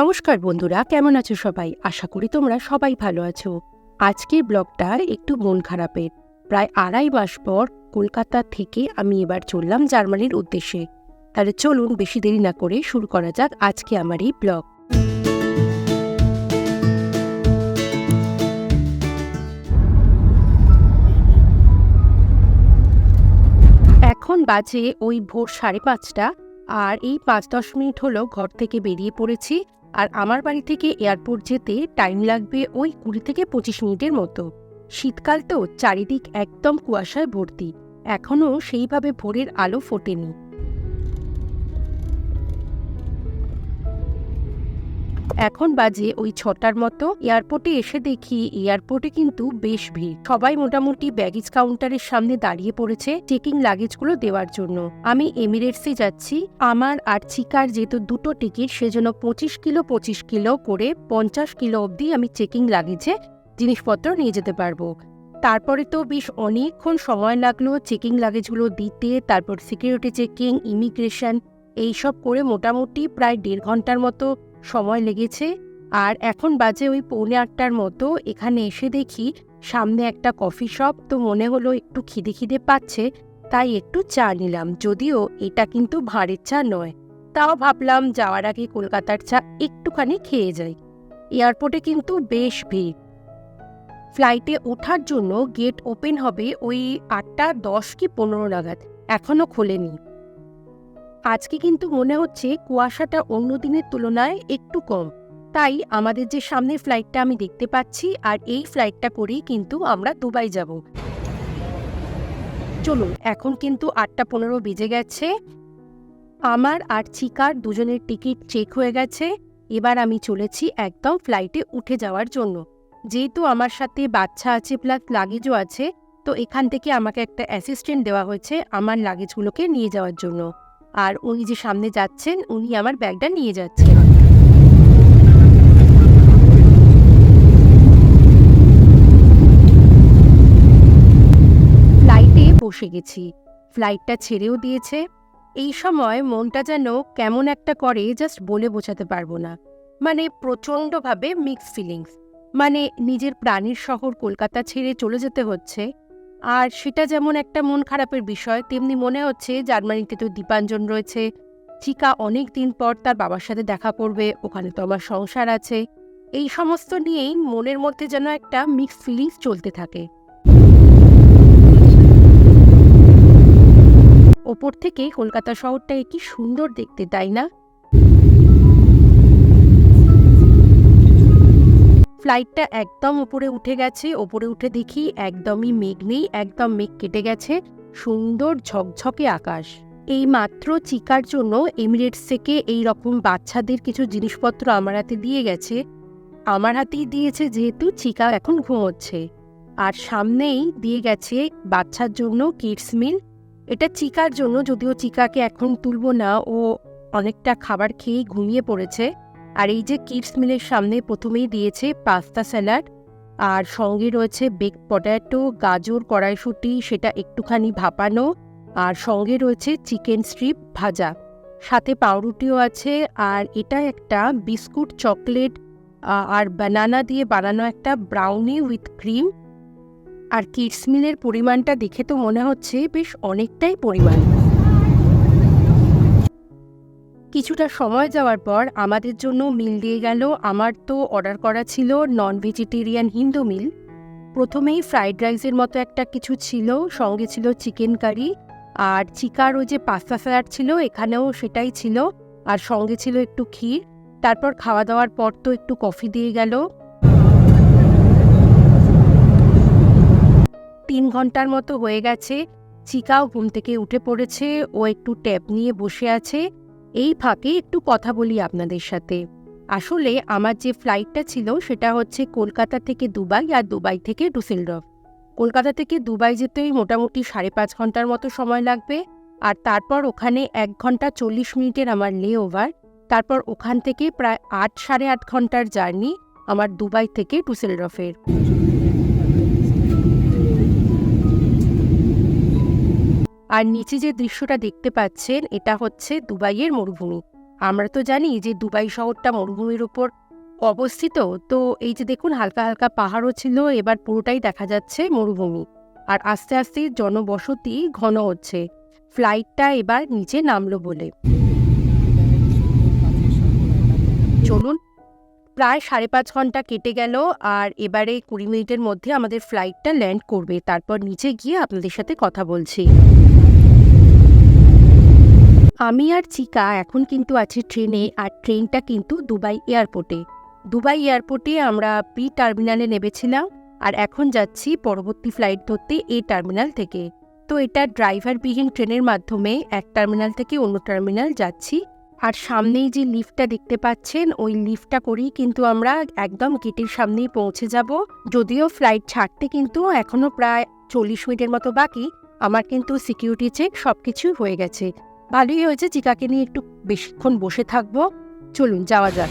নমস্কার বন্ধুরা, কেমন আছো সবাই? আশা করি তোমরা সবাই ভালো আছো। আজকের ব্লগটা একটু মন খারাপের। প্রায় আড়াই মাস পর কলকাতা থেকে আমি এবার চললাম জার্মানির উদ্দেশ্যে। তাহলে চলুন বেশি দেরি না করে শুরু করা যাক আজকে আমার এই ব্লগ। এখন বাজে ওই ভোর সাড়ে পাঁচটা, আর এই পাঁচ দশ মিনিট হলো ঘর থেকে বেরিয়ে পড়েছি। আর আমার বাড়ি থেকে এয়ারপোর্ট যেতে টাইম লাগবে ওই কুড়ি থেকে পঁচিশ মিনিটের মতো। শীতকাল তো চারিদিক একদম কুয়াশায় ভর্তি। এখনও সেইভাবে ভোরের আলো ফোটেনি। এখন বাজে ওই ছটার মতো। এয়ারপোর্টে এসে দেখি এয়ারপোর্টে কিন্তু বেশ ভিড়। সবাই মোটামুটি ব্যাগেজ কাউন্টারের সামনে দাঁড়িয়ে পড়েছে চেকিং লাগেজগুলো দেওয়ার জন্য। আমি এমিরেটসে যাচ্ছি। আমার আর চিকার যেহেতু দুটো টিকিট, সেজন্য পঁচিশ কিলো পঁচিশ কিলো করে পঞ্চাশ কিলো অবধি আমি চেকিং লাগেজে জিনিসপত্র নিয়ে যেতে পারব। তারপরে তো বেশ অনেকক্ষণ সময় লাগল চেকিং লাগেজগুলো দিতে, তারপর সিকিউরিটি চেকিং, ইমিগ্রেশন, এইসব করে মোটামুটি প্রায় দেড় ঘণ্টার মতো সময় লেগেছে। আর এখন বাজে ওই পৌনে আটটার মতো। এখানে এসে দেখি সামনে একটা কফি শপ। তো মনে হলো একটু খিদে খিদে পাচ্ছে, তাই একটু চা নিলাম। যদিও এটা কিন্তু ভাঁড়ের চা নয়। তাও ভাবলাম যাওয়ার আগে কলকাতার চা একটুখানি খেয়ে যাই। এয়ারপোর্টে কিন্তু বেশ ভিড়। ফ্লাইটে ওঠার জন্য গেট ওপেন হবে ওই আটটা দশ কি পনেরো নাগাদ। এখনও খোলেনি। আজকে কিন্তু মনে হচ্ছে কুয়াশাটা অন্য দিনের তুলনায় একটু কম। তাই আমাদের যে সামনের ফ্লাইটটা আমি দেখতে পাচ্ছি আর এই ফ্লাইটটা করেই কিন্তু আমরা দুবাই যাব। চলুন, এখন কিন্তু আটটা পনেরো বেজে গেছে। আমার আর চিকার দুজনের টিকিট চেক হয়ে গেছে। এবার আমি চলেছি একদম ফ্লাইটে উঠে যাওয়ার জন্য। যেহেতু আমার সাথে বাচ্চা আছে প্লাস লাগেজও আছে, তো এখান থেকে আমাকে একটা অ্যাসিস্ট্যান্ট দেওয়া হয়েছে আমার লাগেজগুলোকে নিয়ে যাওয়ার জন্য। আর উনি যে সামনে যাচ্ছেন, উনি আমার ব্যাগটা নিয়ে যাচ্ছেন। ফ্লাইটে বসে গেছি। ফ্লাইটটা ছেড়েও দিয়েছে। এই সময় মনটা যেন কেমন একটা করে জাস্ট বলে বোঝাতে পারব না। মানে প্রচণ্ডভাবে মিক্স ফিলিংস মানে নিজের প্রাণীর শহর কলকাতা ছেড়ে চলে যেতে হচ্ছে। আর সেটা যেমন একটা মন খারাপের বিষয়, তেমনি মনে হচ্ছে জার্মানিতে তো দীপাঞ্জন রয়েছে। চিকা অনেক দিন পর তার বাবার সাথে দেখা করবে, ওখানে তো আমার সংসার আছে। এই সমস্ত নিয়েই মনের মধ্যে যেন একটা মিক্স ফিলিংস চলতে থাকে। ওপর থেকে কলকাতা শহরটাকে কি সুন্দর দেখতে, তাই না? ফ্লাইটটা একদম উপরে উঠে গেছে ওপরে উঠে দেখি একদমই মেঘ নেই, একদম মেঘ কেটে গেছে, সুন্দর ঝকঝকে আকাশ। এই মাত্র চিকার জন্য এমিরেটস থেকে এই রকম বাচ্চাদের কিছু জিনিসপত্র আমার হাতে দিয়ে গেছে। আমার হাতেই দিয়েছে যেহেতু চিকা এখন ঘুমোচ্ছে। আর সামনেই দিয়ে গেছে বাচ্চার জন্য কিডস মিল এটা চিকার জন্য, যদিও চিকাকে এখন তুলব না, ও অনেকটা খাবার খেয়েই ঘুমিয়ে পড়েছে। আর এই যে কিডস মিলের সামনে প্রথমেই দিয়েছে পাস্তা স্যালাড আর সঙ্গে রয়েছে বেক পট্যাটো গাজর, কড়াইশুঁটি, সেটা একটুখানি ভাপানো, আর সঙ্গে রয়েছে চিকেন স্ট্রিপ ভাজা। সাথে পাউরুটিও আছে, আর এটা একটা বিস্কুট চকলেট আর বানানা দিয়ে বানানো একটা ব্রাউনি উইথ ক্রিম আর কিডস মিলের পরিমাণটা দেখে তো মনে হচ্ছে বেশ অনেকটাই পরিমাণ। কিছুটা সময় যাওয়ার পর আমাদের জন্য মিল দিয়ে গেল আমার তো অর্ডার করা ছিল নন ভেজিটেরিয়ান হিন্দু মিল প্রথমেই ফ্রাইড রাইসের মতো একটা কিছু ছিল, সঙ্গে ছিল চিকেন কারি আর চিকার ওই যে পাস্তা স্যালাড ছিল, এখানেও সেটাই ছিল, আর সঙ্গে ছিল একটু ক্ষীর। তারপর খাওয়া দাওয়ার পর তো একটু কফি দিয়ে গেল। তিন ঘণ্টার মতো হয়ে গেছে, চিকাও ঘুম থেকে উঠে পড়েছে, ও একটু ট্যাব নিয়ে বসে আছে। এই ফাঁকে একটু কথা বলি আপনাদের সাথে। আসলে আমার যে ফ্লাইটটা ছিল সেটা হচ্ছে কলকাতা থেকে দুবাই আর দুবাই থেকে ডুসেলডফ কলকাতা থেকে দুবাই যেতেই মোটামুটি সাড়ে পাঁচ ঘণ্টার মতো সময় লাগবে আর তারপর ওখানে এক ঘণ্টা চল্লিশ মিনিটের আমার লে ওভার তারপর ওখান থেকে প্রায় আট সাড়ে আট ঘণ্টার জার্নি আমার দুবাই থেকে ডুসেলডফের আর নিচে যে দৃশ্যটা দেখতে পাচ্ছেন, এটা হচ্ছে দুবাইয়ের মরুভূমি। আমরা তো জানি যে দুবাই শহরটা মরুভূমির উপর অবস্থিত, তো এই যে দেখুন, হালকা হালকা পাহাড়ও ছিল, এবার পুরোটাই দেখা যাচ্ছে মরুভূমি। আর আস্তে আস্তে জনবসতি ঘন হচ্ছে। ফ্লাইটটা এবার নিচে নামলো বলে। চলুন, প্রায় সাড়ে পাঁচ ঘণ্টা কেটে গেল, আর এবারে কুড়ি মিনিটের মধ্যে আমাদের ফ্লাইটটা ল্যান্ড করবে। তারপর নিচে গিয়ে আপনাদের সাথে কথা বলছি। আমি আর চিকা এখন কিন্তু আছি ট্রেনে, আর ট্রেনটা কিন্তু দুবাই এয়ারপোর্টে। দুবাই এয়ারপোর্টে আমরা বি টার্মিনালে নেমেছিলাম, আর এখন যাচ্ছি পরবর্তী ফ্লাইট ধরতে এ টার্মিনাল থেকে। তো এটা ড্রাইভারবিহীন ট্রেনের মাধ্যমে এক টার্মিনাল থেকে অন্য টার্মিনাল যাচ্ছি, আর সামনেই যে লিফটটা দেখতে পাচ্ছেন, ওই লিফটটা করেই কিন্তু আমরা একদম গেটের সামনেই পৌঁছে যাব। যদিও ফ্লাইট ছাড়তে কিন্তু এখনও প্রায় চল্লিশ মিনিটের মতো বাকি, আমার কিন্তু সিকিউরিটি চেক সব কিছুই হয়ে গেছে। ভালোই হয়েছে চিকাকে নিয়ে একটু বেশিক্ষণ বসে থাকব। চলুন, যাওয়া যাক।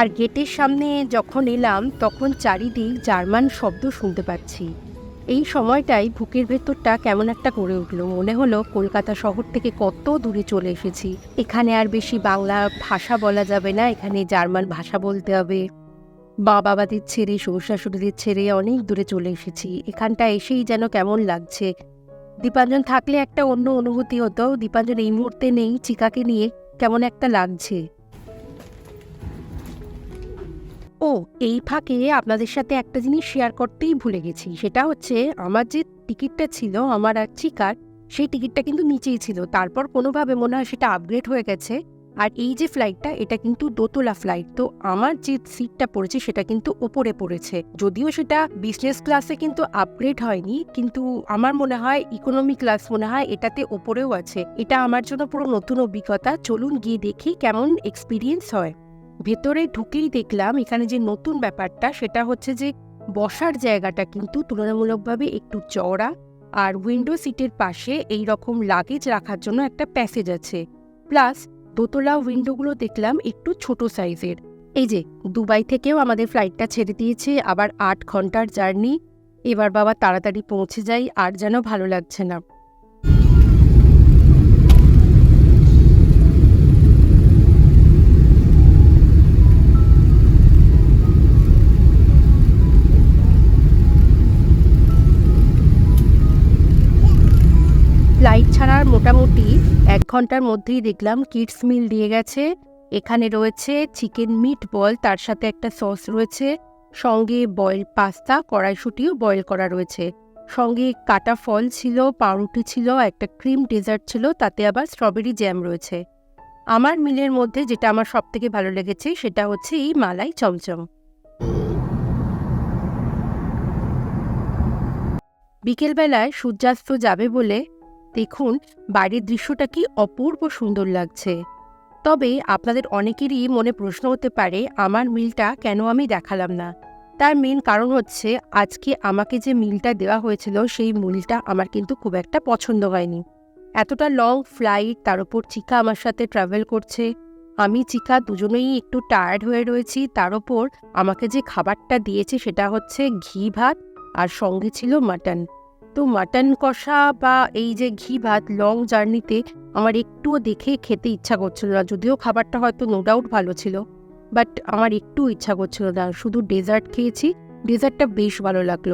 আর গেটের সামনে যখন এলাম, তখন চারিদিক জার্মান শব্দ শুনতে পাচ্ছি। এই সময়টাই বুকের ভেতরটা কেমন একটা করে উঠল। মনে হলো কলকাতা শহর থেকে কত দূরে চলে এসেছি। এখানে আর বেশি বাংলা ভাষা বলা যাবে না, এখানে জার্মান ভাষা বলতে হবে। মা বাবাদের ছেড়ে শ্বশুর শাশুড়িদের ছেড়ে অনেক দূরে চলে এসেছি। এখানটা এসেই যেন কেমন লাগছে। দীপাঞ্জন থাকলে একটা অন্য অনুভূতি হতো। দীপাঞ্জন এই মুহূর্তে নেই, চিকাকে নিয়ে কেমন একটা লাগছে। ও, এই ফাঁকে আপনাদের সাথে একটা জিনিস শেয়ার করতেই ভুলে গেছি। সেটা হচ্ছে, আমার যে টিকিটটা ছিল, আমার আর চিকার, সেই টিকিটটা কিন্তু নিচেই ছিল। তারপর কোনোভাবে মনে হয় সেটা আপগ্রেড হয়ে গেছে। আর এই যে ফ্লাইটটা এটা কিন্তু দোতলা ফ্লাইট তো আমার যে সিটটা পড়েছে, সেটা কিন্তু ওপরে পড়েছে। যদিও সেটা বিজনেস ক্লাসে কিন্তু আপগ্রেড হয়নি, কিন্তু আমার মনে হয় ইকোনমি ক্লাস মনে হয়, এটাতে ওপরেও আছে। এটা আমার জন্য পুরো নতুন অভিজ্ঞতা। চলুন গিয়ে দেখি কেমন এক্সপিরিয়েন্স হয়। ভেতরে ঢুকেই দেখলাম, এখানে যে নতুন ব্যাপারটা, সেটা হচ্ছে যে বসার জায়গাটা কিন্তু তুলনামূলকভাবে একটু চওড়া আর উইন্ডো সিটের পাশে এই রকম লাগেজ রাখার জন্য একটা প্যাসেজ আছে। প্লাস দোতলা উইন্ডোগুলো দেখলাম একটু ছোট সাইজের এই যে, দুবাই থেকেও আমাদের ফ্লাইটটা ছেড়ে দিয়েছে, আবার আট ঘণ্টার জার্নি এবার বাবা তাড়াতাড়ি পৌঁছে যাই আর যেন ভালো লাগছে না। ফ্লাইট ছাড়ার মোটামুটি এক ঘণ্টার মধ্যেই দেখলাম কিডস মিল দিয়ে গেছে। এখানে রয়েছে চিকেন মিট বল, তার সাথে একটা সস রয়েছে। সঙ্গে বয়েল পাস্তা, কড়াইশুটিও বয়েল করা রয়েছে। সঙ্গে কাটা ফল ছিল, পাউরুটি ছিল, একটা ক্রিম ডেজার্ট ছিল, তাতে আবার স্ট্রবেরি জ্যাম রয়েছে। আমার মিলের মধ্যে যেটা আমার সব থেকে ভালো লেগেছে, সেটা হচ্ছে এই মালাই চমচম। বিকেলবেলায় সূর্যাস্ত যাবে বলে দেখুন বাইরের দৃশ্যটা কি অপূর্ব সুন্দর লাগছে। তবে আপনাদের অনেকেরই মনে প্রশ্ন হতে পারে, আমার মিলটা কেন আমি দেখালাম না? তার মেন কারণ হচ্ছে, আজকে আমাকে যে মিলটা দেওয়া হয়েছিল, সেই মিলটা আমার কিন্তু খুব একটা পছন্দ হয়নি। এতটা লং ফ্লাইট তার উপর চিকা আমার সাথে ট্রাভেল করছে। আমি চিকা দুজনেই একটু টায়ার্ড হয়ে রয়েছি, তার ওপর আমাকে যে খাবারটা দিয়েছে, সেটা হচ্ছে ঘি ভাত আর সঙ্গে ছিল মাটন তো মাটন কষা বা এই যে ঘি ভাত লং জার্নিতে আমার একটুও দেখে খেতে ইচ্ছা করছিল না। যদিও খাবারটা হয়তো নো ডাউট ভালো ছিল বাট আমার একটু ইচ্ছা করছিল না। শুধু ডেজার্ট খেয়েছি ডেজার্টটা বেশ ভালো লাগল।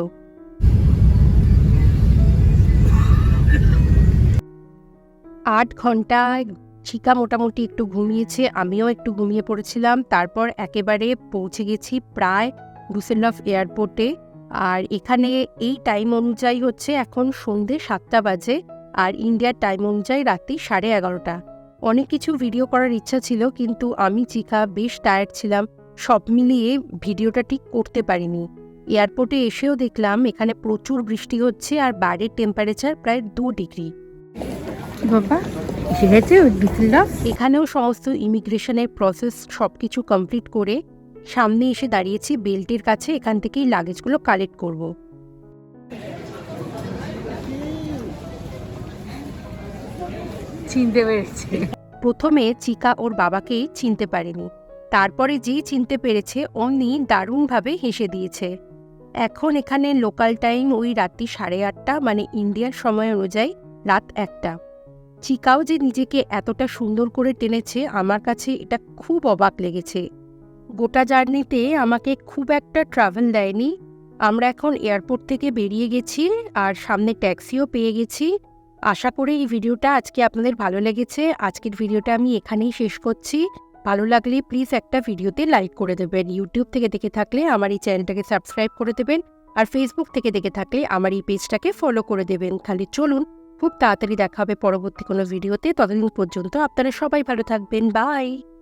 আট ঘন্টায় চিকা মোটামুটি একটু ঘুমিয়েছে, আমিও একটু ঘুমিয়ে পড়েছিলাম। তারপর একেবারে পৌঁছে গেছি প্রায় ডুসেলফ এয়ারপোর্টে আর এখানে এই টাইম অনুযায়ী হচ্ছে এখন সন্ধে সাতটা বাজে আর ইন্ডিয়ার টাইম অনুযায়ী রাত্রি সাড়ে এগারোটা। অনেক কিছু ভিডিও করার ইচ্ছা ছিল কিন্তু আমি চিকা বেশ টায়ার্ড ছিলাম। সব মিলিয়ে ভিডিওটা ঠিক করতে পারিনি। এয়ারপোর্টে এসেও দেখলাম এখানে প্রচুর বৃষ্টি হচ্ছে আর বাইরের টেম্পারেচার প্রায় দু ডিগ্রি বাবা এসে গেছে এখানেও সমস্ত ইমিগ্রেশনের প্রসেস সব কিছু কমপ্লিট করে সামনে এসে দাঁড়িয়েছি বেল্টের কাছে এখান থেকেই লাগেজগুলো কালেক্ট করব। চিনতে পেরেছে। প্রথমে চিকা ওর বাবাকেই চিনতে পারেনি। তারপরে যেই চিনতে পেরেছে অমনি দারুণভাবে হেসে দিয়েছে। এখন এখানে লোকাল টাইম ওই রাত্রি সাড়ে আটটা মানে ইন্ডিয়ার সময় অনুযায়ী রাত একটা। চিকাও যে নিজেকে এতটা সুন্দর করে টেনেছে আমার কাছে এটা খুব অবাক লেগেছে। গোটা জার্নিতে আমাকে খুব একটা ট্রাভেল দেয়নি। আমরা এখন এয়ারপোর্ট থেকে বেরিয়ে গেছি আর সামনে ট্যাক্সিও পেয়ে গেছি। আশা করি এই ভিডিওটা আজকে আপনাদের ভালো লেগেছে। আজকের ভিডিওটা আমি এখানেই শেষ করছি। ভালো লাগলে প্লিজ একটা ভিডিওতে লাইক করে দেবেন। ইউটিউব থেকে দেখে থাকলে আমার এই চ্যানেলটাকে সাবস্ক্রাইব করে দেবেন আর ফেসবুক থেকে দেখে থাকলে আমার এই পেজটাকে ফলো করে দেবেন। খালি চলুন খুব তাড়াতাড়ি দেখা হবে পরবর্তী কোনো ভিডিওতে। ততদিন পর্যন্ত আপনারা সবাই ভালো থাকবেন। বাই